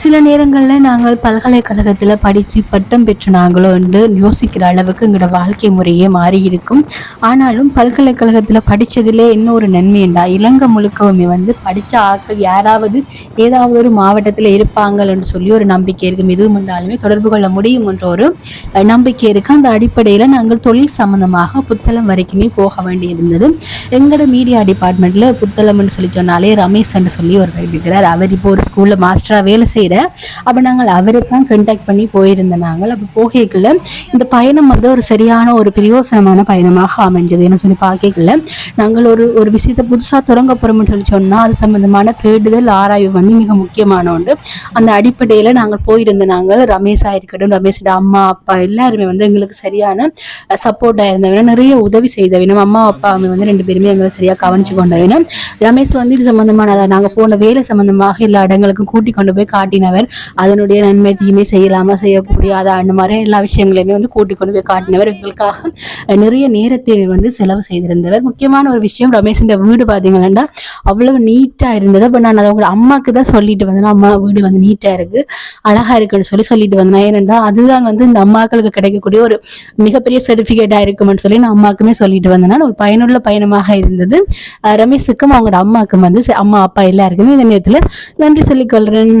சில நேரங்களில் நாங்கள் பல்கலைக்கழகத்தில் படித்து பட்டம் பெற்ற நாங்களோ என்று யோசிக்கிற அளவுக்கு எங்களோட வாழ்க்கை முறையே மாறி இருக்கும் ஆனாலும் பல்கலைக்கழகத்தில் படித்ததிலே இன்னொரு ஒரு நன்மைண்டா இலங்கை முழுக்கவுமே வந்து படித்த ஆட்கள் யாராவது ஏதாவது ஒரு மாவட்டத்தில் இருப்பாங்கன்னு சொல்லி ஒரு நம்பிக்கை இருக்கும். எதுவும் இருந்தாலுமே தொடர்பு கொள்ள முடியும் என்ற ஒரு நம்பிக்கை இருக்குது அந்த அடிப்படையில் நாங்கள் தொழில் சம்பந்தமாக புத்தளம் வரைக்குமே போக வேண்டியிருந்தது. எங்களோட மீடியா டிபார்ட்மெண்ட்டில் புத்தளம்னு சொல்லி சொன்னாலே ரமேஷ் என்று சொல்லி ஒரு இருக்கிறார். அவர் இப்போ ஒரு ஸ்கூலில் மாஸ்டராக வேலை செய்ய செய்கிற அப்போ நாங்கள் அவரை தான் கண்டாக்ட் பண்ணி போயிருந்தோம் நாங்கள். அப்போ போகைக்குள்ள இந்த பயணம் வந்து ஒரு சரியான ஒரு பிரயோசனமான பயணமாக அமைஞ்சது என்ன சொல்லி பார்க்கல நாங்கள் ஒரு ஒரு விஷயத்தை புதுசாக தொடங்க போகிறோம்னு சொல்லி சொன்னால் அது சம்பந்தமான தேடுதல் ஆராய்வு வந்து மிக முக்கியமான ஒன்று. அந்த அடிப்படையில் நாங்கள் போயிருந்த நாங்கள் ரமேஷாக இருக்கட்டும் ரமேஷோட அம்மா அப்பா எல்லாருமே வந்து எங்களுக்கு சரியான சப்போர்ட்டாக இருந்தவன நிறைய உதவி செய்தவினம் அம்மா அப்பா வந்து ரெண்டு பேருமே எங்களை சரியாக கவனிச்சு கொண்டவினம் ரமேஷ் வந்து இது சம்பந்தமான நாங்கள் போன வேலை சம்பந்தமாக எல்லா இடங்களுக்கும் கூட்டி கொண்டு போய் காட்டி காட்டினவர் அதனுடைய நன்மை தீமை செய்யலாமா செய்யக்கூடாதா அந்த மாதிரி எல்லா விஷயங்களையுமே வந்து கூட்டிக் கொண்டு போய் காட்டினவர். எங்களுக்காக நிறைய நேரத்தை வந்து செலவு செய்திருந்தவர். முக்கியமான ஒரு விஷயம் ரமேஷ் இந்த வீடு பார்த்தீங்கன்னா அவ்வளவு நீட்டாக இருந்தது. அப்போ நான் அதை உங்களோட அம்மாவுக்கு தான் சொல்லிட்டு வந்தேன். அம்மா வீடு வந்து நீட்டாக இருக்குது அழகாக இருக்குன்னு சொல்லி சொல்லிட்டு வந்தேன். ஏனென்றா அதுதான் வந்து இந்த அம்மாக்களுக்கு கிடைக்கக்கூடிய ஒரு மிகப்பெரிய சர்டிஃபிகேட்டாக இருக்கும்னு சொல்லி நான் அம்மாக்குமே சொல்லிட்டு வந்தேன். ஒரு பயனுள்ள பயணமாக இருந்தது. ரமேஷுக்கும் அவங்களோட அம்மாவுக்கும் வந்து அம்மா அப்பா எல்லாருக்குமே இந்த நேரத்தில் நன்றி சொல்லிக்கொள்கிறேன்